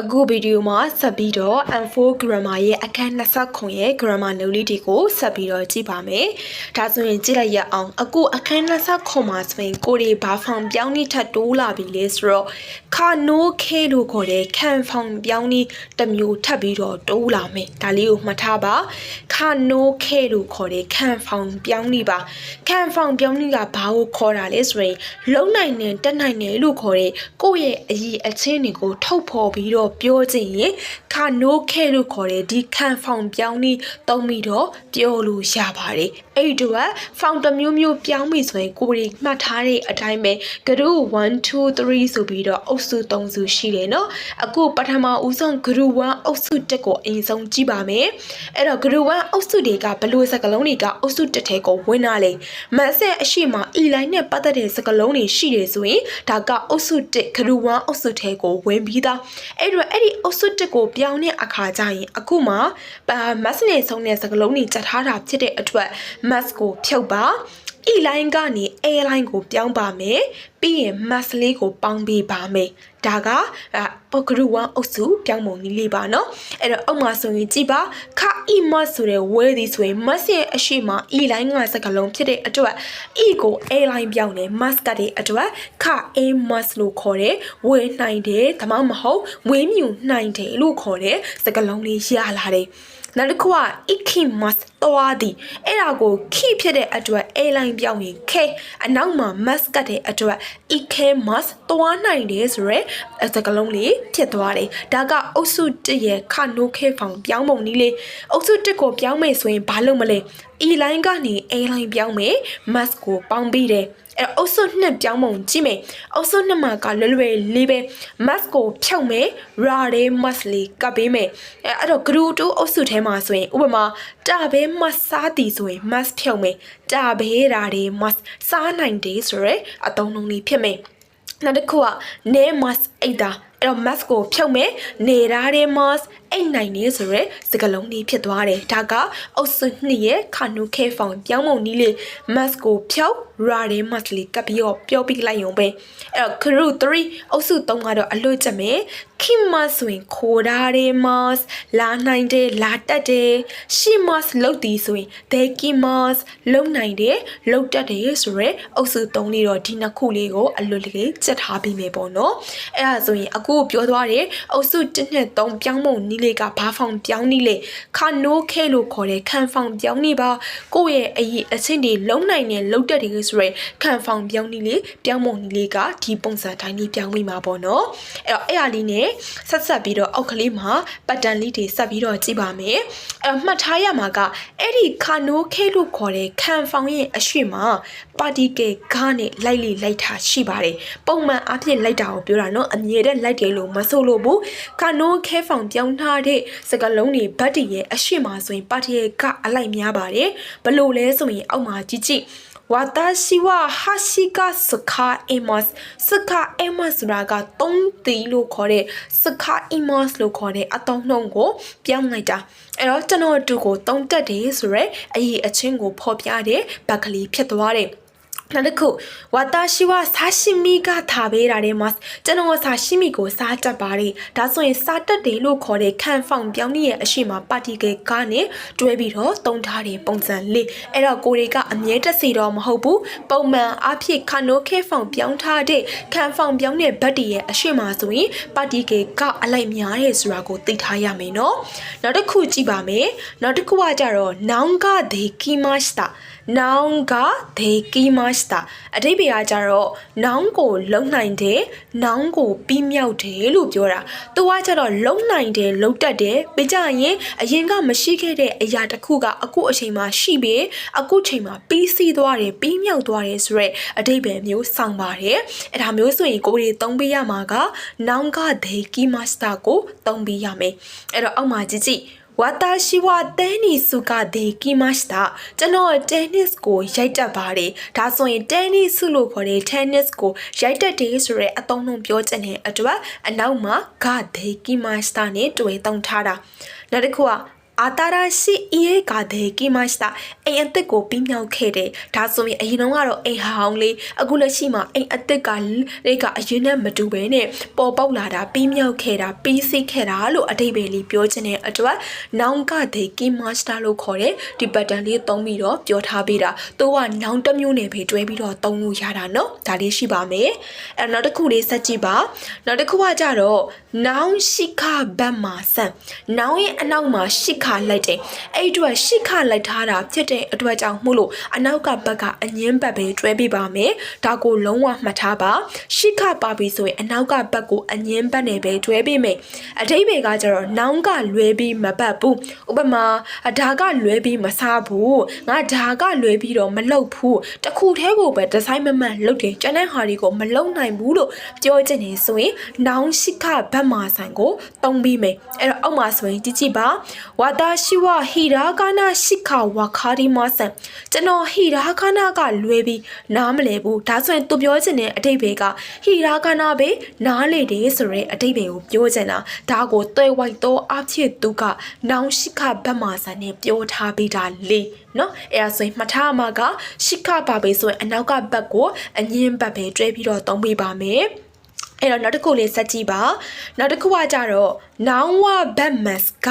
အခုဗီဒီယိုမှာဆက်ပြီးတော့ M4 grammar ရဲ့အခန်း29ရဲ့ grammar လုံးလေးတွေကိုဆက်ပြီးတော့ကြည့်ပါမယ်။ဒါဆိုရင်ကြည့်လိုက်ရအောင်အခုအခန်း29မှာဆိုရင်ကိုရီဘာဖောင်ပြောင်းနေထပ်တိုးလာပြီလေဆိုတော့ခါနိုးခဲလို့ခေါ်တဲ့ခံဖောင်ပြောင်းနေတစ်မျိုးထပ်ပြီးတော့တိုးလာမယ်။ဒါလေးကိုမှတ်ထားပါ။ခါနိုးခဲလို့ခေါ်တဲ့ခံဖောင်ပြောင်းနေပါ။ခံဖောင်ပြောင်းနေကဘာကိုခေါ်တာလဲဆိုရင်လုံနိုင်နဲ့တက်နိုင်တယ်လို့ခေါ်တဲ့ကိုယ့်ရဲ့အည်အချင်းတွေကိုထုတ်ဖော်ပြီးတော့ပြောချင်ရင်ခါနိုးခဲလို့ခေါ်တဲ့ဒီခံဖောင်ပြောင်းနေတုံးပြီးတော့ပြောလို့ရပါတယ်အဲ့ဒီတော့ဖောင်တစ်မျိုးမျိုးပြောင်းပြီဆိုရင်ကိုယ်တွေမှတ်ထားတဲ့အတိုင်းပဲကရု1 2 3ဆိုပြီးတော့အုပ်စု3စုရှိတယ်နော်အခုပထမဦးဆုံးကရု1အုပ်စု1ကိုအရင်ဆုံးကြည့်ပါမယ်အဲ့တော့ကရု1အုပ်စုတွေကဘလို့စကလုံးတွေကအုပ်စု1ထဲကိုဝင်လာလေမန်ဆက်အရှိမအီလိုင်းနဲ့ပတ်သက်တဲ့စကလုံးတွေရှိတယ်ဆိုရင်ဒါကအုပ်စု1ကရု1အုပ်စုထဲကိုဝင်ပြီးသားအဲ့တော့အဲ့ဒီအုပ်စု1ကိုပြောင်းတဲ့အခါကျရင်အခုမှမတ်နဲ့ဆုံးတဲ့စကလုံးတွေကြက်ထားတာဖြစ်တဲ့အတွက် mask ကိုဖြုတ်ပါ e-line ကနေ airline ကိုပြောင်းပါမယ်ပြီးရင် mass လေးကိုပေါင်းပေးပါမယ်ဒါကပုဂရုဝမ်အုပ်စုပြောင်းပုံနည်းလေးပါနော်အဲ့တော့အောက်မှာဆိုရင်ကြည်ပါခ e-mass ဆိုတဲ့ where ဒီဆိုရင် mass ရဲ့အရှိမ e-line ကစကားလုံးဖြစ်တဲ့အတွက် e ကို airline ပြောင်းတယ် mass ကတဲ့အတွက်ခ a-mass လို့ခေါ်တယ် where နိုင်တယ်ဒါမှမဟုတ်ဝေးမြူနိုင်တယ်လို့ခေါ်တဲ့စကားလုံးလေးရလာတယ် နောက်တစ်ခုက ikimas သွားသည်အဲ့ဒါကို key ဖြစ်တဲ့အတွက် a line ပြောင်းရင် k အနောက်မှာ mas ကတ်တဲ့အတွက် ikimas သွားနိုင်တယ်ဆိုရဲစကားလုံးလေးဖြစ်သွားတယ်ဒါကအုပ်စု1ရဲ့ခနိုးခဲဖောင်ပြောင်းပုံနည်းလေးအုပ်စု1ကိုပြောင်းမယ်ဆိုရင်ဘာလုပ်မလဲ e line ကနေ a line ပြောင်းမယ် mas ကိုပေါင်းပြီးတယ်အဲ့အုပ်စုနှစ်ပြောင်းပုံကြည့်မယ်အုပ်စုနှစ်မှာကလွယ်လွယ်လေးပဲ mask ကိုဖြုတ်မယ် ra တဲ့ mask လေးကပ်ပေးမယ်အဲ့အဲ့တော့ group 2အုပ်စုထဲမှာဆိုရင်ဥပမာတာဘဲ mask စားသည်ဆိုရင် mask ဖြုတ်မယ်တာဘဲရာတဲ့ mask စားနိုင်တယ်ဆိုရဲအသုံးလုံးလေးဖြစ်မယ်နောက်တစ်ခုက ne mask အိတ်တာ အဲ့တော့ mask ကိုဖြုတ်မယ်နေရတဲ့ mask အိတ်နိုင်နေဆိုရဲစကလုံးလေးဖြစ်သွားတယ်ဒါကအုပ်စုနှစ်ရဲ့ခါနုခဲဖောင်ပြောင်းမုံနီးလေး mask ကိုဖြုတ်ရာတဲ့ mask လေးကပ်ပြီးတော့ပြောပြီးလိုက်ရုံပဲအဲ့တော့ crew 3အုပ်စု3ကတော့အလွတ်ချက်မယ် kim mask ဆိုရင်ခိုးထားတဲ့ mask လာနိုင်တယ်လာတက်တယ်ရှီ mask လုတ်သည်ဆိုရင် they kim mask လုံနိုင်တယ်လုတ်တက်တယ်ဆိုရဲအုပ်စု3လေးတော့ဒီနှစ်ခုလေးကိုအလွတ်လေးချက်ထားပြီးမယ်ပေါ့နော်အဲ့ဒါဆိုရင်အခုပြောသွားတယ်အုပ်စု1နဲ့3ပြောင်းမုံနီးလေးကဘာဖောင်ပြောင်းနီးလေခါနိုးခဲလို့ခေါ်တဲ့ခံဖောင်ပြောင်းနေပါကိုယ့်ရဲ့အရေးအချင်းတွေလုံနိုင်တဲ့လုတ်တက်တယ်ဆိုရဲခံဖောင်ပြောင်းနီးလေးပြောင်းမုံနီးလေးကဒီပုံစံတိုင်းလေးပြောင်းမိမှာပေါ့နော်အဲ့တော့အဲ့ဟာလေးနဲ့ဆက်ဆက်ပြီးတော့အောက်ကလေးမှာပတ်တန်လေးတွေဆက်ပြီးတော့ကြည့်ပါမယ်အဲ့မှတ်ထားရမှာကအဲ့ဒီခါနိုးခဲလို့ခေါ်တဲ့ခံဖောင်ရဲ့အရှိမပါတီကယ်ကားနဲ့လိုက်လေလိုက်တာရှိပါတယ်ပုံမှန်အဖြစ်လိုက်တာကိုပြောတာနော်အမြဲတမ်းလိုက်တယ်လို့မဆိုလို့ဘူးခါနိုးခဲဖောင်ပြောင်းထားတဲ့စကလုံးတွေဘတ်တရဲ့အရှိမဆိုရင်ပါတီရဲ့ကအလိုက်များပါတယ်ဘလို့လဲဆိုရင်အောက်မှာကြည့်ကြည့် 私は橋が使えます使えますဆိုတာကသုံးတီလို့ခေါ်တဲ့使いますလို့ခေါ်တဲ့အတုံးနှုံကိုပြောင်းလိုက်တာအဲ့တော့ကျွန်တော်တို့ကိုသုံးတက်တယ်ဆိုရဲအရေးအချင်းကိုဖော်ပြတဲ့ဘက်ကလေးဖြစ်သွားတယ် နောက်တစ်ခုဝါတာရှိဝဆာရှိမီကထားပေးတာတဲ့မကျွန်တော်ဆာရှိမီကိုစားတတ်ပါတယ်ဒါဆိုရင်စားတတ်တယ်လို့ခေါ်တဲ့ခံဖောင်ပြောင်းရဲ့အရှိမပါတီကဲကားနဲ့တွဲပြီးတော့တုံထားတဲ့ပုံစံလေးအဲ့တော့ကိုတွေကအမြဲတစေတော့မဟုတ်ဘူးပုံမှန်အဖြစ်ခနိုခဲဖောင်ပြောင်းထားတဲ့ခံဖောင်ပြောင်းတဲ့ဘတ်တီရဲ့အရှိမဆိုရင်ပါတီကဲကအလိုက်များတယ်ဆိုတာကိုသိထားရမယ်နော်နောက်တစ်ခုကြည့်ပါမယ်နောက်တစ်ခုကကြတော့နောင်ကဒေကီမတ်စတာ နောင်ကဒေကီမတ်စတာအတိပ္ပယ်ကကြတော့နောင်ကိုလုံနိုင်တယ်နောင်ကိုပြီးမြောက်တယ်လို့ပြောတာသူကကြတော့လုံနိုင်တယ်လုံတတ်တယ်ပြကြရင်အရင်ကမရှိခဲ့တဲ့အရာတစ်ခုကအခုအချိန်မှာရှိပြီအခုချိန်မှာပြီးစီးသွားတယ်ပြီးမြောက်သွားတယ်ဆိုရက်အတိပ္ပယ်မျိုးဆောင်ပါတယ်အဲ့ဒါမျိုးဆိုရင်ကိုရီသုံးပေးရမှာကနောင်ကဒေကီမတ်စတာကိုသုံးပေးရမယ်အဲ့တော့အောက်မှာကြည့်ကြည့် ဝါတာရှိဝတဲနီစုကဒေကီမတ်တာကျွန်တော်တဲနစ်ကိုရိုက်တက်ပါတယ်ဒါဆိုရင်တဲနစ်စုလို့ခေါ်တဲ့တဲနစ်ကိုရိုက်တက်တယ်ဆိုတဲ့အသုံးနှုန်းပြောချက်နဲ့အတွက်အနောက်မှာဂဒေကီမတ်တာနဲ့တွဲတုံထားတာနောက်တစ်ခုက အာတာရာရှိအေးကတဲ့ကိမရှတာအိမ်အစ်စ်ကိုပြီးမြောက်ခဲ့တယ်ဒါဆိုရင်အရင်တော့ကတော့အိမ်ဟောင်းလေးအခုလက်ရှိမှာအိမ်အစ်စ်ကလေးကအရင်နဲ့မတူဘဲနဲ့ပေါ်ပေါက်လာတာပြီးမြောက်ခဲ့တာပြီးစိခဲ့တာလို့အတိတ်ပဲလေးပြောချင်တဲ့အတွက်နောင်ကတဲ့ကိမရှတာလို့ခေါ်တဲ့ဒီပတ်တန်လေးသုံးပြီးတော့ပြောထားပေးတာသူကနောင်တစ်မျိုးနဲ့ပဲတွဲပြီးတော့သုံးလို့ရတာနော်ဒါလေးရှိပါမယ်အဲနောက်တစ်ခုလေးဆက်ကြည့်ပါနောက်တစ်ခုကကြတော့နောင်ရှိခဘတ်မှာဆန်နောင်ရဲ့အနောက်မှာရှိခလိုက်တယ်အဲ့အတွက်ရှိခလိုက်ထားတာဖြစ်တဲ့အတွက်ကြောင့်မို့လို့အနောက်ကဘက်ကအငင်းဘက်ပဲတွဲပြပါမယ်ဒါကိုလုံးဝမှတ်ထားပါရှိခပါပြီဆိုရင်အနောက်ကဘက်ကိုအငင်းဘက်နဲ့ပဲတွဲပြမယ်အတိတ်ဘယ်ကကြတော့နောင်ကလွဲပြီးမပတ်ဘူးဥပမာဒါကလွဲပြီးမစားဘူးငါဒါကလွဲပြီးတော့မလုပ်ဘူးတခုတည်းကိုပဲဒီဇိုင်းမမှန်လုပ်တယ်ကျန်တဲ့ဟာတွေကိုမလုပ်နိုင်ဘူးလို့ပြောချင်နေဆိုရင်နောင်ရှိခဘက်မှာဆိုင်ကိုတုံးပြီးမယ်အဲ့တော့အောက်မှာဆိုရင်ကြည့်ကြည့်ပါဝါတာရှိဝဟီရာကာနာရှိခဝါခါဒီမဆန်ကျွန်တော်ဟီရာကာနာကလွဲပြီးနားမလဲဘူးဒါဆိုရင်သူပြောချင်တဲ့အတိတ်ဘေကဟီရာကာနာပဲနားလေတယ်ဆိုရဲအတိတ်ဘေကိုပြောချင်တာဒါကိုတွဲဝိုက်တော့အဖြစ်သူကနောင်ရှိခဘက်မှာဆိုင်နဲ့ပြောထားပေးတာလေနော်အဲ့ဒါဆိုရင်မှတ်ထားမှာကရှိခပါပဲဆိုရင်အနောက်ကဘက်ကိုအငင်းဘက်ပဲတွဲပြီးတော့သုံးပေးပါမယ်အဲ့တော့နောက်တစ်ခုလေးဆက်ကြည့်ပါနောက်တစ်ခုကကြတော့နောင်ဝဘတ်မတ်က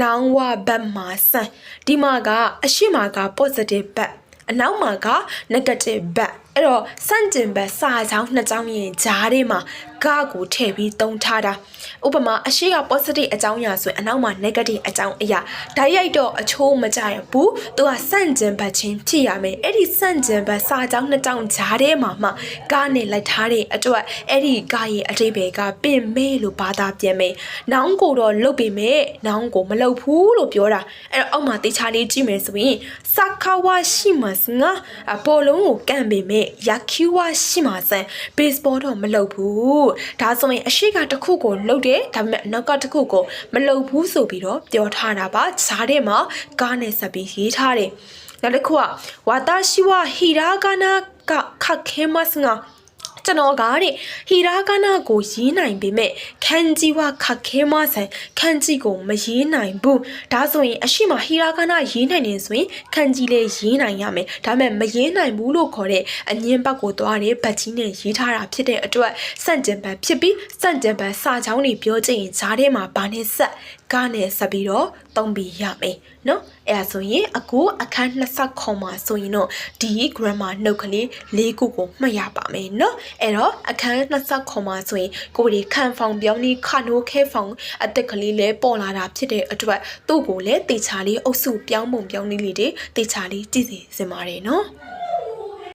နောင်ဝဘတ်မာဆန်ဒီမှာကအရှိမက positive ဘတ်အနောက်မှာက negative ဘတ် အဲ့တော့စန့်ကျင်ဘက်စာချောင်းနှစ်ချောင်းရင်ဂျားထဲမှာကကိုထည့်ပြီးသုံးထားတာဥပမာအရှိက positive အကြောင်းအရာဆိုရင်အနောက်မှာ negative အကြောင်းအရာဓာတ်ရိုက်တော့အချိုးမကြရဘူးသူကစန့်ကျင်ဘက်ချင်းဖြစ်ရမယ်အဲ့ဒီစန့်ကျင်ဘက်စာချောင်းနှစ်ချောင်းဂျားထဲမှာမှကနဲ့လိုက်ထားတဲ့အတွက်အဲ့ဒီကရဲ့အတိတ်ပဲကပင်မဲလို့ဘာသာပြန်မယ်နောင်ကိုတော့လုတ်ပေမဲ့နောင်ကိုမလုတ်ဘူးလို့ပြောတာအဲ့တော့အောက်မှာတေချာလေးကြည့်မယ်ဆိုရင်စခဝါရှိမစငါအပေါ်လုံးကိုကန့်ပေမဲ့ယာကျူဝါရှိမဆန်ဘေ့စ်ဘောတော့မလုတ်ဘူးဒါဆိုရင်အရှိကတစ်ခုကိုလုတ်တယ်ဒါပေမဲ့နောက်ကတစ်ခုကိုမလုတ်ဘူးဆိုပြီးတော့ပြောထားတာပါဈားထဲမှာကားနဲ့ဆက်ပြီးရေးထားတယ်နောက်တစ်ခုကဝါတာရှိဝဟီရာကာနာကခက်ခဲမစငါ ကျွန်တော်ကတဲ့ဟီရာကနာကိုရေးနိုင်ပေမဲ့ခန်ဂျီဝခက်ခဲမဆန်ခန်ဂျီကိုမရေးနိုင်ဘူးဒါဆိုရင်အရှိမဟီရာကနာရေးနိုင်နေဆိုရင်ခန်ဂျီလည်းရေးနိုင်ရမယ်ဒါပေမဲ့မရေးနိုင်ဘူးလို့ခေါ်တဲ့အငင်းဘက်ကိုသွားတဲ့ဘတ်ကြီးနဲ့ရေးထားတာဖြစ်တဲ့အတွက်စန့်ကျင်ဘက်ဖြစ်ပြီးစန့်ကျင်ဘက်စာချောင်းတွေပြောချင်ရင်ဈားထဲမှာဘာနဲ့ဆက်ကားနဲ့ဆက်ပြီးတော့သုံးပြီးရမယ်နော်အဲ့ဒါဆိုရင်အခုအခန်း20ခုမှာဆိုရင်တော့ဒီ grammar နှုတ်ကလေး၄ခုကိုမှတ်ရပါမယ်နော်အဲ့တော့အခန်း20ခုမှာဆိုရင်ကိုဒီခံဖောင်ပြောင်းဒီခနိုးခဲဖောင်အသက်ကလေးလဲပေါ်လာတာဖြစ်တဲ့အတွက်သူ့ကိုလည်းတေချာလေးအုပ်စုပြောင်းပုံပြောင်းလေးလေးတွေတေချာလေးကြည့်စီစင်ပါတယ်နော်